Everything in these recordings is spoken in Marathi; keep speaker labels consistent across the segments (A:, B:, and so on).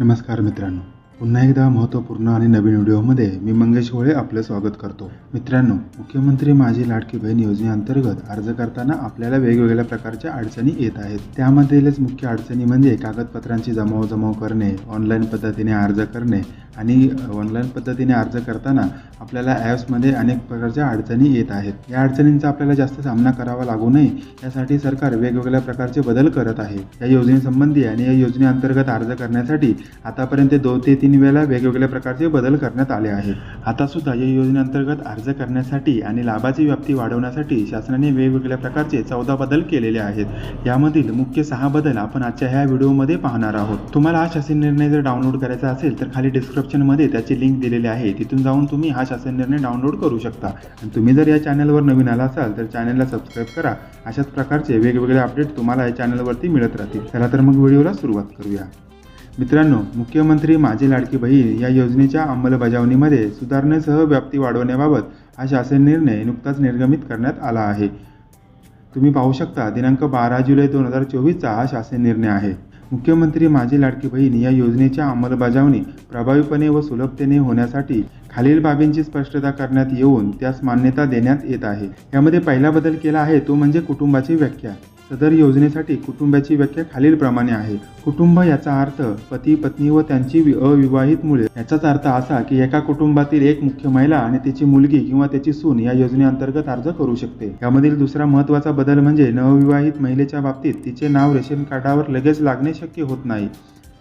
A: नमस्कार मित्रांनो. पुन्हा एकदा महत्त्वपूर्ण आणि नवीन व्हिडिओमध्ये मी मंगेश होळे आपलं स्वागत करतो. मित्रांनो मुख्यमंत्री माझी लाडकी बहीण योजनेअंतर्गत अर्ज करताना आपल्याला वेगवेगळ्या प्रकारच्या अडचणी येत आहेत. त्यामधीलच मुख्य अडचणी म्हणजे कागदपत्रांची जमावजमाव करणे ऑनलाईन पद्धतीने अर्ज करणे आणि ऑनलाईन पद्धतीने अर्ज करताना आपल्याला ॲप्समध्ये अनेक प्रकारच्या अडचणी येत आहेत. या अडचणींचा आपल्याला जास्त सामना करावा लागू नये यासाठी सरकार वेगवेगळ्या प्रकारचे बदल करत आहे. या योजनेसंबंधी आणि या योजनेअंतर्गत अर्ज करण्यासाठी आतापर्यंत दोन ते तीन वेळा वेगवेगळ्या प्रकारचे बदल करण्यात आले आहेत. आतासुद्धा या योजनेअंतर्गत अर्ज करण्यासाठी आणि लाभाची व्याप्ती वाढवण्यासाठी शासनाने वेगवेगळ्या प्रकारचे चौदा बदल केलेले आहेत. यामधील मुख्य सहा बदल आपण आजच्या ह्या व्हिडिओमध्ये पाहणार आहोत. तुम्हाला हा शासन निर्णय जर डाउनलोड करायचा असेल तर खाली डिस्क्रिप्शनमध्ये त्याची लिंक दिलेली आहे. तिथून जाऊन तुम्ही हा शासन निर्णय डाउनलोड करू शकता. आणि तुम्ही जर या चॅनलवर नवीन आला असाल तर चॅनलला सबस्क्राईब करा. अशाच प्रकारचे वेगवेगळे अपडेट तुम्हाला या चॅनलवरती मिळत राहतील. चला तर मग व्हिडिओला सुरुवात करूया. मित्रांनो मुख्यमंत्री माझी लाडकी बहीण या योजनेच्या अंमलबजावणीमध्ये सुधारणेसह व्याप्ती वाढवण्याबाबत हा शासन निर्णय नुकताच निर्गमित करण्यात आला आहे. तुम्ही पाहू शकता दिनांक बारा जुलै दोन हजार चोवीसचा हा शासन निर्णय आहे. मुख्यमंत्री माझी लाडकी बहीण या योजनेच्या अंमलबजावणी प्रभावीपणे व सुलभतेने होण्यासाठी खालील बाबींची स्पष्टता करण्यात येऊन त्यास मान्यता देण्यात येत आहे. यामध्ये पहिला बदल केला आहे तो म्हणजे कुटुंबाची व्याख्या. सदर योजनेसाठी कुटुंबाची व्याख्या खालीलप्रमाणे आहे. कुटुंब याचा अर्थ पती पत्नी व त्यांची अविवाहित मुले. याचाच अर्थ असा की एका कुटुंबातील एक मुख्य महिला आणि तिची मुलगी किंवा त्याची सून या योजनेअंतर्गत अर्ज करू शकते. यामधील दुसरा महत्त्वाचा बदल म्हणजे नवविवाहित महिलेच्या बाबतीत तिचे नाव रेशन कार्डावर लगेच लागणे शक्य होत नाही.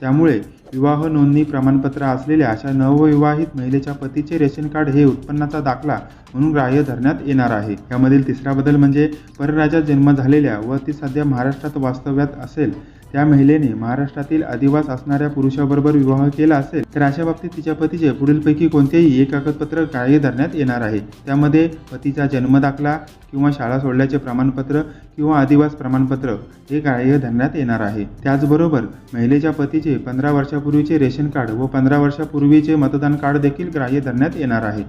A: त्यामुळे विवाह नोंदणी प्रमाणपत्र असलेल्या अशा नवविवाहित महिलेच्या पतीचे रेशन कार्ड हे उत्पन्नाचा दाखला म्हणून ग्राह्य धरण्यात येणार आहे. यामधील तिसरा बदल म्हणजे परराज्यात जन्म झालेल्या व ती सध्या महाराष्ट्रात वास्तव्यात असेल त्या महिलेने महाराष्ट्रातील अधिवास असणाऱ्या पुरुषाबरोबर विवाह केला असेल तर अशा बाबतीत तिच्या पतीचे पुढीलपैकी कोणतेही एक कागदपत्र ग्राह्य धरण्यात येणार आहे. त्यामध्ये पतीचा जन्म दाखला किंवा शाळा सोडल्याचे प्रमाणपत्र किंवा आदिवास प्रमाणपत्र हे ग्राह्य धरण्यात येणार आहे. त्याचबरोबर महिलेच्या पतीचे पंधरा वर्षापूर्वीचे रेशन कार्ड व पंधरा वर्षापूर्वीचे मतदान कार्ड देखील ग्राह्य धरण्यात येणार आहे.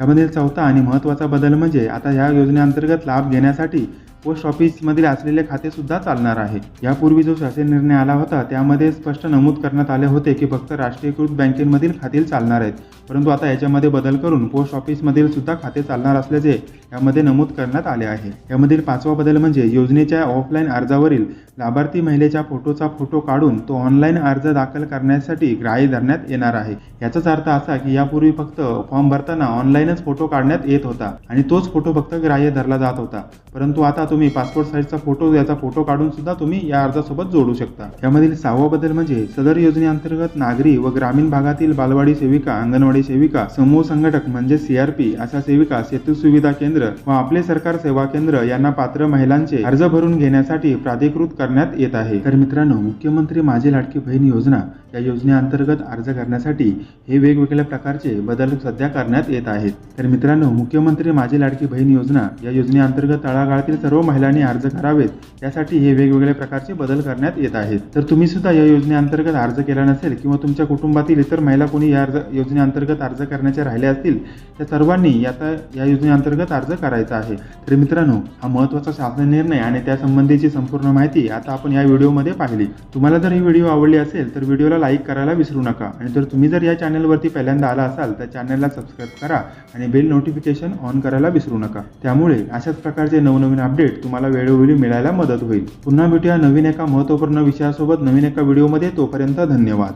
A: यामधील चौथा आणि महत्त्वाचा बदल म्हणजे आता ह्या योजनेअंतर्गत लाभ घेण्यासाठी पोस्ट ऑफिसमधील असलेले खाते सुद्धा चालणार आहे. यापूर्वी जो शासन निर्णय आला होता त्यामध्ये स्पष्ट नमूद करण्यात आले होते की फक्त राष्ट्रीयकृत बँकेमधील खाते चालणार आहेत. परंतु आता याच्यामध्ये बदल करून पोस्ट ऑफिसमधील सुद्धा खाते चालणार असल्याचे यामध्ये नमूद करण्यात आले आहे. यामधील पाचवा बदल म्हणजे योजनेच्या ऑफलाईन अर्जावरील लाभार्थी महिलेच्या फोटोचा फोटो काढून तो ऑनलाईन अर्ज दाखल करण्यासाठी ग्राह्य धरण्यात येणार आहे. याचाच अर्थ असा की यापूर्वी फक्त फॉर्म भरताना ऑनलाईनच फोटो काढण्यात येत होता आणि तोच फोटो फक्त ग्राह्य धरला जात होता. परंतु आता तुम्ही पासपोर्ट साईजचा फोटो याचा फोटो काढून सुद्धा तुम्ही या अर्जासोबत जोडू शकता. यामधील सहावा बदल म्हणजे सदर योजनेअंतर्गत नागरी व ग्रामीण भागातील बालवाडी सेविका अंगणवाडी सेविका समूह संघटक म्हणजे सीआरपी अशा सेविका सेतू सुविधा केंद्र व आपले सरकार सेवा केंद्र यांना पात्र महिलांचे अर्ज भरून घेण्यासाठी प्राधिकृत करण्यात येत आहे. तर मित्रांनो मुख्यमंत्री माझी लाडकी बहीण योजना या योजनेअंतर्गत अर्ज करण्यासाठी हे वेगवेगळ्या प्रकारचे बदल सध्या करण्यात येत आहेत. तर मित्रांनो मुख्यमंत्री माझी लाडकी बहीण योजना या योजनेअंतर्गत तळागाळातील सर्व महिलांनी अर्ज करावेत यासाठी हे वेगवेगळ्या प्रकारचे बदल करण्यात येत आहेत. तर तुम्ही सुद्धा या योजनेअंतर्गत अर्ज केला नसेल किंवा तुमच्या कुटुंबातील इतर महिला कोणी या अर्ज योजनेअंतर्गत अर्ज करण्याचे राहिले असतील त्या सर्वांनी आता या योजनेअंतर्गत अर्ज करायचा आहे. तर मित्रांनो हा महत्त्वाचा शासन निर्णय आणि त्यासंबंधीची संपूर्ण माहिती आता आपण या व्हिडिओमध्ये पाहिली. तुम्हाला जर ही व्हिडिओ आवडली असेल तर व्हिडिओला लाईक करायला विसरू नका. आणि जर तुम्ही जर या चॅनलवरती पहिल्यांदा आला असाल तर चॅनलला सबस्क्राईब करा आणि बेल नोटिफिकेशन ऑन करायला विसरू नका. त्यामुळे अशाच प्रकारचे नवनवीन अपडेट अपडेट तुम्हाला वेळोवेळी मिळायला मदत होईल. पुन्हा भेटूया नवीन एका महत्त्वपूर्ण विषयासोबत नवीन एका व्हिडिओमध्ये. तोपर्यंत धन्यवाद.